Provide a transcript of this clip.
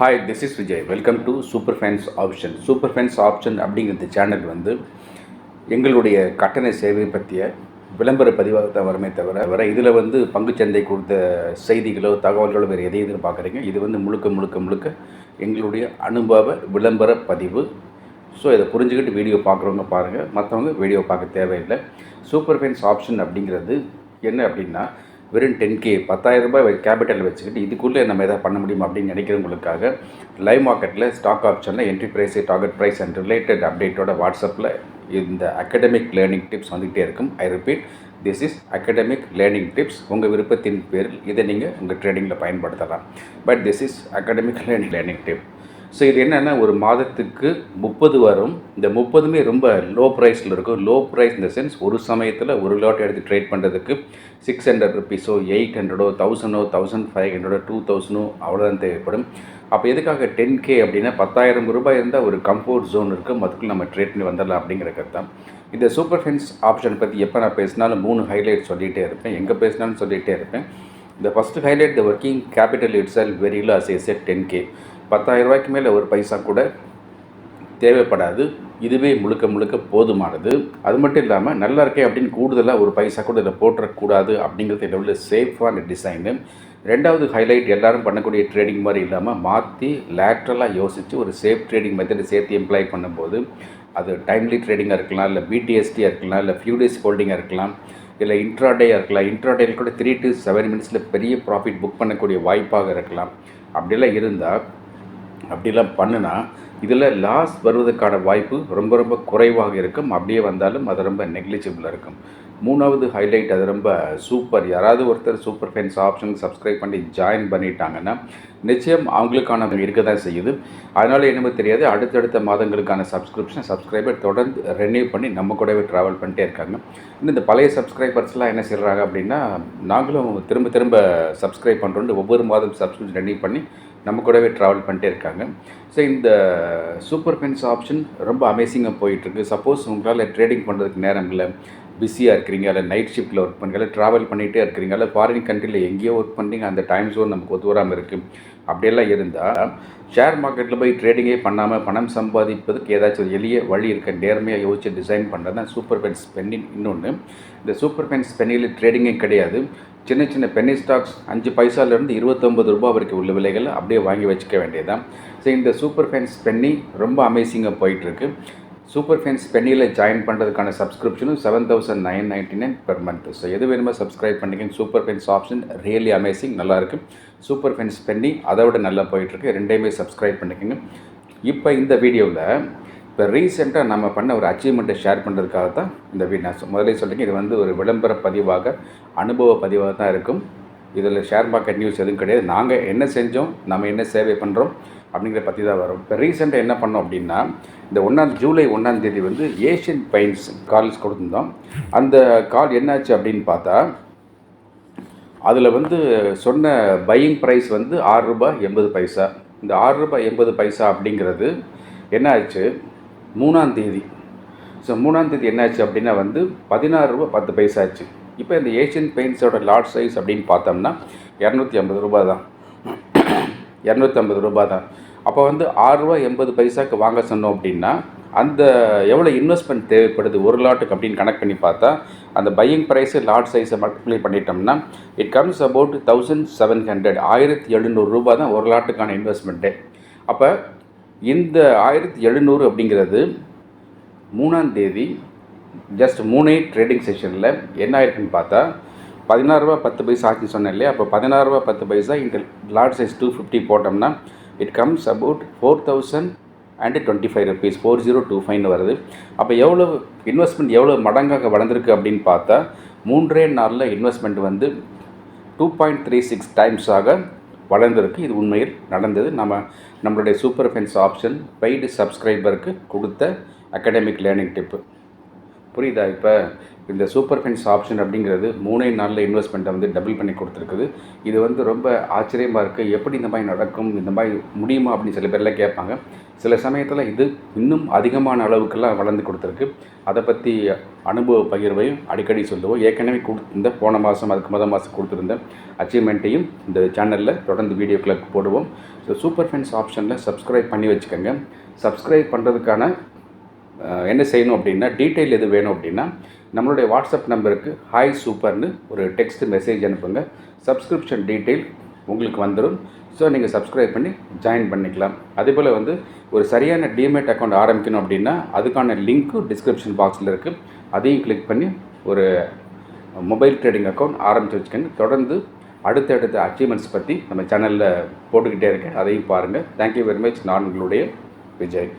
Hi this is Vijay welcome to super fans option super fans option அப்படிங்கிற channel வந்து எங்களுடைய கட்டண சேவை பற்றிய விளம்பர பதிவாக தான் வருமே தவிர வர இதில் வந்து பங்குச்சந்தை கொடுத்த செய்திகளோ தகவல்களோ வேறு எதையும் எதிர்பார்க்குறீங்க இது வந்து முழுக்க முழுக்க முழுக்க எங்களுடைய அனுபவ விளம்பர பதிவு. ஸோ இதை புரிஞ்சுக்கிட்டு வீடியோ பார்க்குறவங்க பாருங்கள் மற்றவங்க வீடியோ பார்க்க தேவையில்லை. சூப்பர் ஃபேன்ஸ் ஆப்ஷன் அப்படிங்கிறது என்ன அப்படின்னா வெறும் டென் கே பத்தாயிரம் ரூபாய் கேபிட்டல் வச்சுக்கிட்டு இதுக்குள்ளே நம்ம எதாவது பண்ண முடியும் அப்படின்னு நினைக்கிறவங்களுக்காக லைவ் மார்க்கெட்டில் ஸ்டாக் ஆப்ஷனில் entry price target price and related அப்டேட்டோட வாட்ஸ்அப்பில் இந்த அகடமிக் லேர்னிங் டிப்ஸ் வந்துகிட்டே இருக்கும். I repeat this is academic learning tips உங்கள் விருப்பத்தின் பேரில் இதை நீங்கள் உங்கள் ட்ரேடிங்கில் பயன்படுத்தலாம். But this is academic learning learning tip so இது என்னென்னா ஒரு மாதத்துக்கு முப்பது வரும். இந்த முப்பதுமே ரொம்ப லோ ப்ரைஸில் இருக்கும் லோ ப்ரைஸ் இந்த சென்ஸ் ஒரு சமயத்தில் ஒரு லாட் எடுத்து ட்ரேட் பண்ணுறதுக்கு சிக்ஸ் ஹண்ட்ரட் ருபீஸோ எயிட் ஹண்ட்ரடோ தௌசண்டோ தௌசண்ட் ஃபைவ் ஹண்ட்ரடோ டூ தௌசண்டோ அவ்வளோதான் தேவைப்படும். அப்போ எதுக்காக டென் கே அப்படின்னா பத்தாயிரம் ரூபாய் இருந்தால் ஒரு கம்ஃபோர்ட் ஜோன் இருக்குது அதுக்குள்ள நம்ம ட்ரேட் பண்ணி வந்துடலாம் அப்படிங்கிற கருத்தான் இந்த சூப்பர் ஃபென்ஸ் ஆப்ஷன் பற்றி எப்போ நான் பேசினாலும் மூணு ஹைலைட் சொல்லிகிட்டே இருப்பேன். எங்கே பேசினாலும் சொல்லிகிட்டே இருப்பேன். இந்த first highlight the working capital it's all very low as a set ten K பத்தாயிரம் ரூபாய்க்கு மேலே ஒரு பைசா கூட தேவைப்படாது. இதுவே முழுக்க முழுக்க போதுமானது. அது மட்டும் இல்லாமல் நல்லா இருக்கே அப்படின்னு கூடுதலாக ஒரு பைசா கூட இதில் போட்டுறக்கூடாது அப்படிங்கிறது இதில் உள்ள சேஃபான டிசைனு ரெண்டாவது ஹைலைட் எல்லாரும் பண்ணக்கூடிய ட்ரேடிங் மாதிரி இல்லாமல் மாற்றி லேட்ரலாக யோசித்து ஒரு சேஃப் ட்ரேடிங் மெத்தடை சேர்த்து எம்ப்ளாய் பண்ணும்போது அது டைம்லி ட்ரேடிங்காக இருக்கலாம் இல்லை பிடிஎஸ்டியாக இருக்கலாம் இல்லை ஃபியூ டேஸ் ஹோல்டிங்காக இருக்கலாம் இல்லை இன்ட்ராடேயாக இருக்கலாம். இன்ட்ராடேயில் கூட த்ரீ டு செவன் மினிட்ஸில் பெரிய ப்ராஃபிட் புக் பண்ணக்கூடிய வாய்ப்பாக இருக்கலாம். அப்படிலாம் இருந்தால் அப்படிலாம் பண்ணுனா இதில் லாஸ் வருவதற்கான வாய்ப்பு ரொம்ப ரொம்ப குறைவாக இருக்கும். அப்படியே வந்தாலும் அது ரொம்ப நெக்லிஜிபிளாக இருக்கும். மூணாவது ஹைலைட் அது ரொம்ப சூப்பர் யாராவது ஒருத்தர் சூப்பர் ஃபேன்ஸ் ஆப்ஷன் சப்ஸ்கிரைப் பண்ணி ஜாயின் பண்ணிட்டாங்கன்னா நிச்சயம் அவங்களுக்கான இருக்க தான் செய்யுது. அதனால் என்னமோ தெரியாது. அடுத்தடுத்த மாதங்களுக்கான சப்ஸ்கிரிப்ஷன் சப்ஸ்கிரைபர் தொடர்ந்து ரெனியூ பண்ணி நம்ம கூடவே ட்ராவல் பண்ணிட்டே இருக்காங்க. இன்னும் இந்த பழைய சப்ஸ்கிரைபர்ஸ்லாம் என்ன செய்கிறாங்க அப்படின்னா நாங்களும் திரும்ப திரும்ப சப்ஸ்கிரைப் பண்ணுறோன்னு ஒவ்வொரு மாதம் சப்ஸ்கிரிப்ஷன் ரெனியூ பண்ணி நம்ம கூடவே ட்ராவல் பண்ணிட்டே இருக்காங்க. ஸோ இந்த சூப்பர் பென்ஸ் ஆப்ஷன் ரொம்ப அமேசிங்காக போயிட்டுருக்கு. சப்போஸ் உங்களால் ட்ரேடிங் பண்ணுறதுக்கு நேரம் இல்லை பிஸியாக இருக்கிறீங்க இல்லை நைட் ஷிஃப்ட்டில் ஒர்க் பண்ணுறீங்க இல்லை ட்ராவல் பண்ணிகிட்டே இருக்கிறீங்க இல்லை ஃபாரின் கண்ட்ரியில் எங்கேயோ ஒர்க் பண்ணுறீங்க அந்த டைம் ஜோன் நமக்கு ஒத்துவராமல் இருக்குது அப்படியெல்லாம் இருந்தால் ஷேர் மார்க்கெட்டில் போய் ட்ரேடிங்கே பண்ணாமல் பணம் சம்பாதிப்பதுக்கு ஏதாச்சும் ஒரு எளிய வழி இருக்க. நேர்மையாக யோசிச்சு டிசைன் பண்ணுறது தான் சூப்பர் பென்ஸ் பென்னின் இன்னொன்று இந்த சூப்பர் பென்ஸ் பென்னில் ட்ரேடிங்கே கிடையாது. சின்ன சின்ன பென்னி ஸ்டாக்ஸ் அஞ்சு பைசாலேருந்து இருபத்தொம்பது ரூபா வரைக்கும் உள்ள விலைகளை அப்படியே வாங்கி வச்சுக்க வேண்டியதான் ஸோ இந்த சூப்பர் ஃபேன்ஸ் பென்னி ரொம்ப அமேசிங்காக போயிட்டுருக்கு. சூப்பர் ஃபேன்ஸ் பென்னியில் ஜாயின் பண்ணுறதுக்கான சப்ஸ்கிரிப்ஷனும் seven thousand nine ninety nine per month so எது வேணுமோ சப்ஸ்கிரைப் பண்ணிக்கங்க. Super fans option really amazing நல்லாயிருக்கு. சூப்பர் ஃபென்ஸ் பென்னி அதை விட நல்லா போயிட்டுருக்கு. ரெண்டையுமே சப்ஸ்கிரைப் பண்ணிக்கோங்க. இப்போ இந்த வீடியோவில் இப்போ ரீசெண்டாக நம்ம பண்ண ஒரு அச்சீவ்மெண்ட்டை ஷேர் பண்ணுறதுக்காக தான் இந்த வீடு நான் முதலே சொல்லிங்க இது வந்து ஒரு விளம்பர பதிவாக அனுபவ பதிவாக தான் இருக்கும். இதில் ஷேர் மார்க்கெட் நியூஸ் எதுவும் கிடையாது. நாங்கள் என்ன செஞ்சோம் நம்ம என்ன சேவை பண்ணுறோம் அப்படிங்கிற பற்றி தான் வரும். இப்போ ரீசெண்டாக என்ன பண்ணோம் அப்படின்னா இந்த ஒன்றாம் ஜூலை ஒன்றாம் தேதி வந்து ஏஷியன் பெயிண்ட்ஸ் கால்ஸ் கொடுத்துருந்தோம். அந்த கால் என்னாச்சு அப்படின்னு பார்த்தா அதில் வந்து சொன்ன பையிங் ப்ரைஸ் வந்து ஆறு ரூபாய் எண்பது பைசா. இந்த ஆறு ரூபாய் எண்பது பைசா அப்படிங்கிறது என்ன ஆச்சு? மூணாம் தேதி ஸோ மூணாம் தேதி என்னாச்சு அப்படின்னா வந்து பதினாறு ரூபா பத்து பைசா ஆச்சு. இப்போ இந்த ஏஷியன் பெயிண்ட்ஸோட லார்ஜ் சைஸ் அப்படின்னு பார்த்தோம்னா இரநூத்தி ஐம்பது ரூபா தான். இரநூத்தி ஐம்பது ரூபா தான். அப்போ வந்து ஆறுரூவா எண்பது பைசாக்கு வாங்க சொன்னோம் அப்படின்னா அந்த எவ்வளோ இன்வெஸ்ட்மெண்ட் தேவைப்படுது ஒரு லாட்டுக்கு அப்படின்னு கனெக்ட் பண்ணி பார்த்தா அந்த பையிங் ப்ரைஸு லாட் சைஸை மல்டிப்ளை பண்ணிட்டோம்னா it comes about thousand seven hundred ஆயிரத்தி எழுநூறு ரூபா தான் ஒரு லாட்டுக்கான இன்வெஸ்ட்மெண்ட்டே அப்போ இந்த ஆயிரத்தி எழுநூறு அப்படிங்கிறது மூணாம் தேதி ஜஸ்ட் மூணே ட்ரேடிங் செஷனில் என்ன ஆயிருக்குன்னு பார்த்தா பதினாறுரூவா பத்து பைசா ஆச்சுன்னு சொன்னேன் இல்லையா? அப்போ பதினாறுரூவா பத்து பைசா இந்த லார்ட் சைஸ் டூ ஃபிஃப்டி போட்டோம்னா it comes about four thousand and twenty five rupees four zero two ஃபைவ்னு வருது. அப்போ எவ்வளோ இன்வெஸ்ட்மெண்ட் எவ்வளோ மடங்காக வளர்ந்துருக்கு அப்படின்னு பார்த்தா மூன்றே நாளில் இன்வெஸ்ட்மெண்ட் வந்து டூ பாயிண்ட் த்ரீ சிக்ஸ் டைம்ஸாக வளர்ந்திருக்கு. இது உண்மையில் நடந்தது. நம்ம நம்மளுடைய சூப்பர் ஃபென்ஸ் ஆப்ஷன் பெய்டு சப்ஸ்கிரைபருக்கு கொடுத்த அகாடமிக் லேர்னிங் டிப்பு புரியுதா? இப்போ இந்த சூப்பர் ஃபென்ஸ் ஆப்ஷன் அப்படிங்கிறது மூணே நாளில் இன்வெஸ்ட்மெண்ட்டை வந்து டபுள் பண்ணி கொடுத்துருக்குது. இது வந்து ரொம்ப ஆச்சரியமாக இருக்குது எப்படி இந்த மாதிரி நடக்கும்? இந்த மாதிரி முடியுமா? அப்படின்னு சில பேர்லாம் கேட்பாங்க. சில சமயத்தில் இது இன்னும் அதிகமான அளவுக்கெல்லாம் வளர்ந்து கொடுத்துருக்கு. அதை பற்றி அனுபவ பகிர்வையும் அடிக்கடி சொல்லுவோம். ஏற்கனவே கொடுத்துருந்த போன மாதம் அதுக்கு முதல் மாதம் கொடுத்துருந்த அச்சீவ்மெண்ட்டையும் இந்த சேனலில் தொடர்ந்து வீடியோக்களை போடுவோம். ஸோ சூப்பர் ஃபென்ஸ் ஆப்ஷனில் சப்ஸ்கிரைப் பண்ணி வச்சுக்கோங்க. சப்ஸ்கிரைப் பண்ணுறதுக்கான என்ன செய்யணும் அப்படின்னா டீட்டெயில் எது வேணும் அப்படின்னா நம்மளுடைய வாட்ஸ்அப் நம்பருக்கு ஹாய் சூப்பர்னு ஒரு டெக்ஸ்ட் மெசேஜ் அனுப்புங்க. சப்ஸ்கிரிப்ஷன் டீட்டெயில் உங்களுக்கு வந்துடும் ஸோ நீங்கள் சப்ஸ்கிரைப் பண்ணி ஜாயின் பண்ணிக்கலாம். அதே போல் வந்து ஒரு சரியான டிமேட் அக்கௌண்ட் ஆரம்பிக்கணும் அப்படின்னா அதுக்கான லிங்க்கும் டிஸ்கிரிப்ஷன் பாக்ஸில் இருக்குது அதையும் கிளிக் பண்ணி ஒரு மொபைல் ட்ரேடிங் அக்கௌண்ட் ஆரம்பித்து வச்சுக்கோங்க. தொடர்ந்து அடுத்தடுத்த அச்சீவ்மெண்ட்ஸ் பற்றி நம்ம சேனலில் போட்டுக்கிட்டே இருக்கேன். அதையும் பாருங்கள் தேங்க்யூ வெரி மச் நான் உங்களுடைய விஜய்.